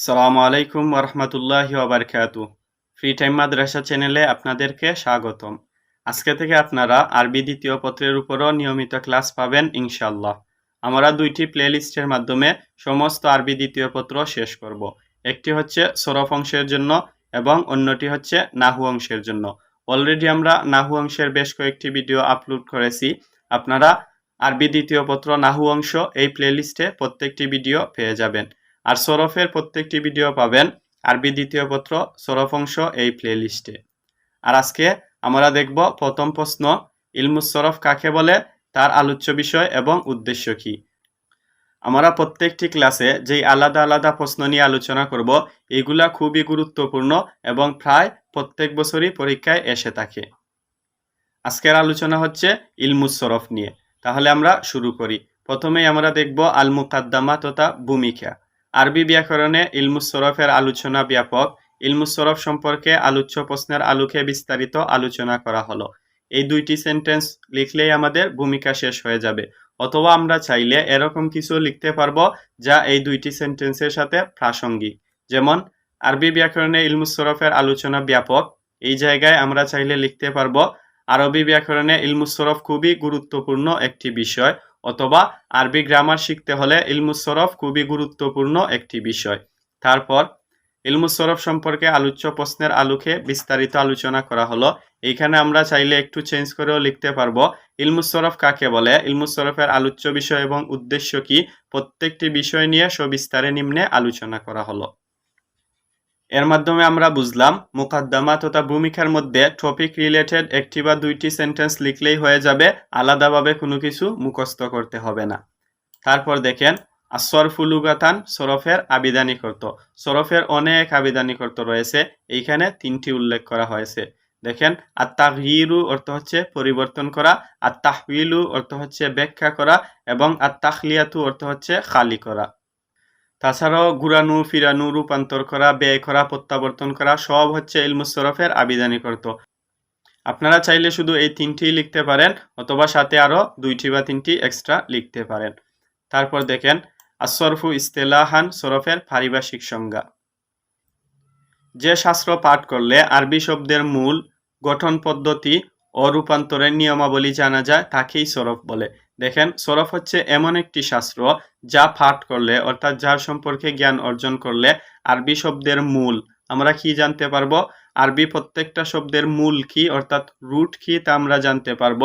সালামু আলাইকুম ওরহমতুল্লাহি ওবরকাতু ফ্রি টাইম মাদ্রাসা চ্যানেলে আপনাদেরকে স্বাগতম। আজকে থেকে আপনারা আরবি দ্বিতীয় পত্রের উপরও নিয়মিত ক্লাস পাবেন ইনশাল্লাহ আমরা দুইটি প্লেলিস্টের মাধ্যমে সমস্ত আরবি দ্বিতীয় পত্র শেষ করব। একটি হচ্ছে সরফ অংশের জন্য এবং অন্যটি হচ্ছে নাহু অংশের জন্য। অলরেডি আমরা নাহু অংশের বেশ কয়েকটি ভিডিও আপলোড করেছি। আপনারা আরবি দ্বিতীয় পত্র নাহু অংশ এই প্লেলিস্টে প্রত্যেকটি ভিডিও পেয়ে যাবেন। আর সরফের প্রত্যেকটি ভিডিও পাবেন। আরবি দ্বিতীয় পত্র, সরফ অংশ এই প্লেলিস্টে আর আজকে আমরা দেখব প্রথম প্রশ্ন, ইলমুস সরফ কাকে বলে? তার আলোচ্য বিষয় এবং উদ্দেশ্য কি? আমরা প্রত্যেকটি ক্লাসে যেই আলাদা আলাদা প্রশ্ন নিয়ে আলোচনা করব, এগুলা খুবই গুরুত্বপূর্ণ এবং প্রায় প্রত্যেক বছরই পরীক্ষায় এসে থাকে। আজকের আলোচনা হচ্ছে ইলমুস সরফ নিয়ে। তাহলে আমরা শুরু করি। প্রথমেই আমরা দেখব আল মুকাদ্দামা তথা ভূমিকা। আরবি ব্যাকরণে ইলমুস সরফের আলোচনা ব্যাপক। ইলমুস সরফ সম্পর্কে আলোচ্য প্রশ্নের আলোকে বিস্তারিত আলোচনা করা হলো। এই দুইটি সেন্টেন্স লিখলেই আমাদের ভূমিকা শেষ হয়ে যাবে। অথবা আমরা চাইলে এরকম কিছু লিখতে পারব যা এই দুইটি সেন্টেন্সের সাথে প্রাসঙ্গিক। যেমন, আরবি ব্যাকরণে ইলমুস সরফের আলোচনা ব্যাপক। এই জায়গায় আমরা চাইলে লিখতে পারব, আরবি ব্যাকরণে ইলমুস সরফ খুবই গুরুত্বপূর্ণ একটি বিষয়। অথবা আরবি গ্রামার শিখতে হলে ইলমুস সরফ খুবই গুরুত্বপূর্ণ একটি বিষয়। তারপর, ইলমুস সরফ সম্পর্কে আলোচ্য প্রশ্নের আলোকে বিস্তারিত আলোচনা করা হলো। এইখানে আমরা চাইলে একটু চেঞ্জ করেও লিখতে পারব। ইলমুস সরফ কাকে বলে? ইলমুস সরফের আলোচ্য বিষয় এবং উদ্দেশ্য কি? প্রত্যেকটি বিষয় নিয়ে সবিস্তারে নিম্নে আলোচনা করা হলো। এর মাধ্যমে আমরা বুঝলাম মুকাদ্দামা তথা ভূমিকার মধ্যে টপিক রিলেটেড একটি বা দুইটি সেন্টেন্স লিখলেই হয়ে যাবে, আলাদাভাবে কোনো কিছু মুখস্থ করতে হবে না। তারপর দেখেন আসরফুলুগাতান সরফের আবিধানিক অর্থ সরফের অনেক আবিধানিক অর্থ রয়েছে, এইখানে তিনটি উল্লেখ করা হয়েছে। দেখেন আত্মাহিরু অর্থ হচ্ছে পরিবর্তন করা আত্মাহবিলু অর্থ হচ্ছে ব্যাখ্যা করা, এবং আত্মাহলিয়াতু অর্থ হচ্ছে খালি করা। তাছাড়াও ঘুরানো, ফিরানো, রূপান্তর করা, ব্যয় করা, প্রত্যাবর্তন করা, সব হচ্ছে ইলমুসরফের আবিধানিক অর্থ আপনারা চাইলে শুধু এই তিনটি লিখতে পারেন, অথবা সাথে আরও দুইটি বা তিনটি এক্সট্রা লিখতে পারেন। তারপর দেখেন আসরফু ইস্তেলাহান সরফের পারিভাষিক সংজ্ঞা। যে শাস্ত্র পাঠ করলে আরবি শব্দের মূল গঠন পদ্ধতি ও রূপান্তরের নিয়মাবলী জানা যায়, তাকেই সরফ বলে। দেখেন, সরফ হচ্ছে এমন একটি শাস্ত্র যা পাঠ করলে, অর্থাৎ যার সম্পর্কে জ্ঞান অর্জন করলে আরবি শব্দের মূল। আমরা কি জানতে পারব? আরবি প্রত্যেকটা শব্দের মূল কি, অর্থাৎ রুট কি তা আমরা জানতে পারব।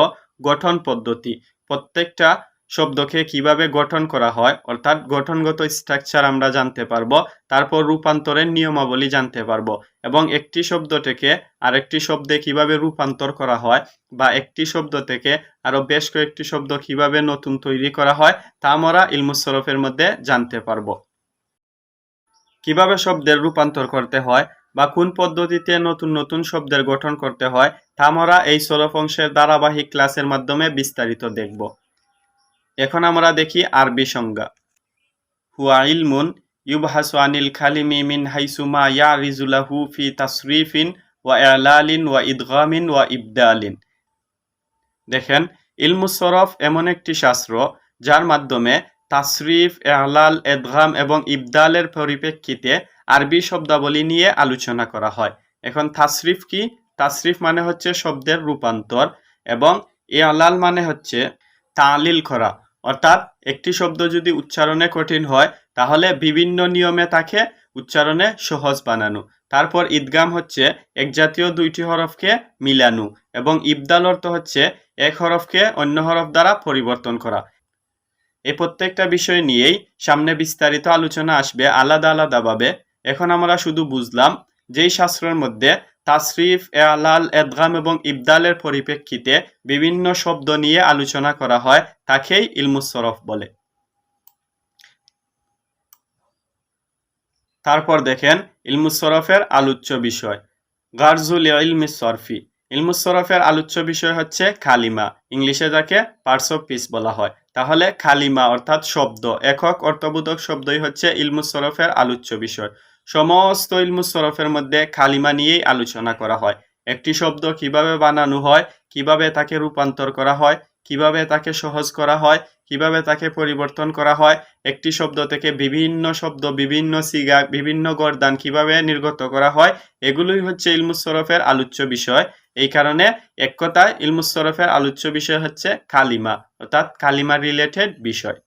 গঠন পদ্ধতি। প্রত্যেকটা শব্দকে কীভাবে গঠন করা হয়, অর্থাৎ গঠনগত স্ট্রাকচার আমরা জানতে পারব, তারপর রূপান্তরের নিয়মাবলী জানতে পারব এবং একটি শব্দ থেকে আরেকটি শব্দে কীভাবে রূপান্তর করা হয় বা একটি শব্দ থেকে আরও বেশ কয়েকটি শব্দ কীভাবে নতুন তৈরি করা হয়, তা আমরা ইলমুসরফের মধ্যে জানতে পারব। কীভাবে শব্দের রূপান্তর করতে হয় বা কোন পদ্ধতিতে নতুন নতুন শব্দের গঠন করতে হয়, তা আমরা এই সরফ অংশের ধারাবাহিক ক্লাসের মাধ্যমে বিস্তারিত দেখব। এখন আমরা দেখি আরবি সংজ্ঞা। হুয়া ইলমুন ইউবহাসু আনিল খালিমি মিন হাইসুমা ইয়া রিজুলাহু ফি তাসরিফিন ওয়া এলালিন ওয়া ইদগামিন ওয়া ইবদালিন। দেখেন ইলমুসরফ এমন একটি শাস্ত্র যার মাধ্যমে তাসরিফ এলাল এদগাম এবং ইবদালের পরিপ্রেক্ষিতে আরবি শব্দাবলী নিয়ে আলোচনা করা হয়। এখন তাসরিফ কি? তাসরিফ মানে হচ্ছে শব্দের রূপান্তর এবং এলাল মানে হচ্ছে তালিল করা। অর্থাৎ একটি শব্দ যদি উচ্চারণে কঠিন হয়, তাহলে বিভিন্ন নিয়মে তাকে উচ্চারণে সহজ বানানো। তারপর ঈদগাম হচ্ছে এক জাতীয় দুইটি হরফকে মিলানো এবং ইবদাল অর্থ হচ্ছে এক হরফকে অন্য হরফ দ্বারা পরিবর্তন করা। এই প্রত্যেকটা বিষয় নিয়েই সামনে বিস্তারিত আলোচনা আসবে আলাদা আলাদাভাবে এখন আমরা শুধু বুঝলাম যেই শাস্ত্রের মধ্যে তাসরিফ, এলাল, এদগাম এবং ইবদালের পরিপ্রেক্ষিতে বিভিন্ন শব্দ নিয়ে আলোচনা করা হয়, তাকেই ইলমুসরফ বলে। তারপর দেখেন ইলমুসরফের আলোচ্য বিষয়, গার্জুল ইলমিস সরফি। ইলমুসরফের আলোচ্য বিষয় হচ্ছে খালিমা ইংলিশে যাকে পার্টস অফ পিস বলা হয়। তাহলে খালিমা অর্থাৎ শব্দ, একক অর্থবোধক শব্দই হচ্ছে ইলমুসরফের আলোচ্য বিষয়। সমস্ত ইলমুস সরফের মধ্যে খালিমা নিয়েই আলোচনা করা হয়। একটি শব্দ কীভাবে বানানো হয়, কীভাবে তাকে রূপান্তর করা হয়, কীভাবে তাকে সহজ করা হয়, কীভাবে তাকে পরিবর্তন করা হয়, একটি শব্দ থেকে বিভিন্ন শব্দ, বিভিন্ন সিগা, বিভিন্ন গরদান কীভাবে নির্গত করা হয়, এগুলোই হচ্ছে ইলমুসরফের আলোচ্য বিষয়। এই কারণে এক কথায় ইলমুসরফের আলোচ্য বিষয় হচ্ছে কালিমা, অর্থাৎ কালিমা রিলেটেড বিষয়।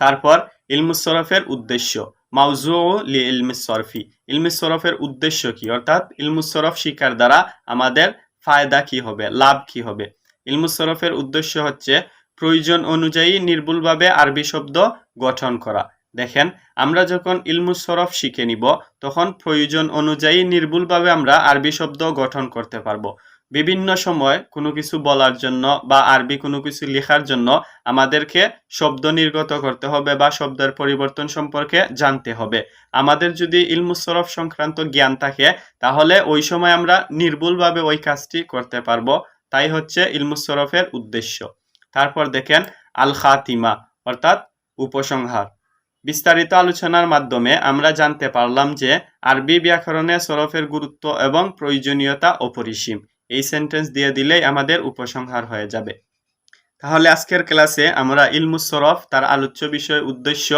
তারপর ইলমুসরফের উদ্দেশ্য। মাউজু লি ইলমিসরফি ইলমিসরফের উদ্দেশ্য কি? অর্থাৎ ইলমুসরফ শিকার দ্বারা আমাদের ফায়দা কি হবে? লাভ কি হবে? ইলমুসরফের উদ্দেশ্য হচ্ছে প্রয়োজন অনুযায়ী নির্ভুলভাবে আরবি শব্দ গঠন করা। দেখেন, আমরা যখন ইলমুসরফ শিখে নিব, তখন প্রয়োজন অনুযায়ী নির্ভুলভাবে আমরা আরবি শব্দ গঠন করতে পারব। বিভিন্ন সময় কোনো কিছু বলার জন্য বা আরবি কোনো কিছু লেখার জন্য আমাদেরকে শব্দ নির্গত করতে হবে বা শব্দের পরিবর্তন সম্পর্কে জানতে হবে। আমাদের যদি ইলমুসরফ সংক্রান্ত জ্ঞান থাকে, তাহলে ওই সময় আমরা নির্ভুলভাবে ওই কাজটি করতে পারব। তাই হচ্ছে ইলমুসরফের উদ্দেশ্য। তারপর দেখেন আল খাতিমা অর্থাৎ উপসংহার। বিস্তারিত আলোচনার মাধ্যমে আমরা জানতে পারলাম যে আরবি ব্যাকরণে সরফের গুরুত্ব এবং প্রয়োজনীয়তা অপরিসীম। এই সেন্টেন্স দিয়ে দিলেই আমাদের উপসংহার হয়ে যাবে। তাহলে আজকের ক্লাসে আমরা ইলমুস সরফ, তার আলোচ্য বিষয় উদ্দেশ্য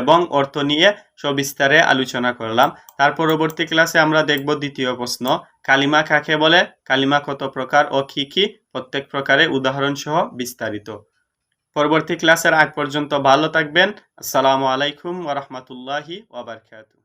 এবং অর্থ নিয়ে সবিস্তারে আলোচনা করলাম। তার পরবর্তী ক্লাসে আমরা দেখব দ্বিতীয় প্রশ্ন, কালিমা কাকে বলে? কালিমা কত প্রকার ও কি কি? প্রত্যেক প্রকারের উদাহরণ সহ বিস্তারিত। পরবর্তী ক্লাসের আগ পর্যন্ত ভালো থাকবেন। আসসালামু আলাইকুম ওরহমতুল্লাহি ওয়াবারকাতুহ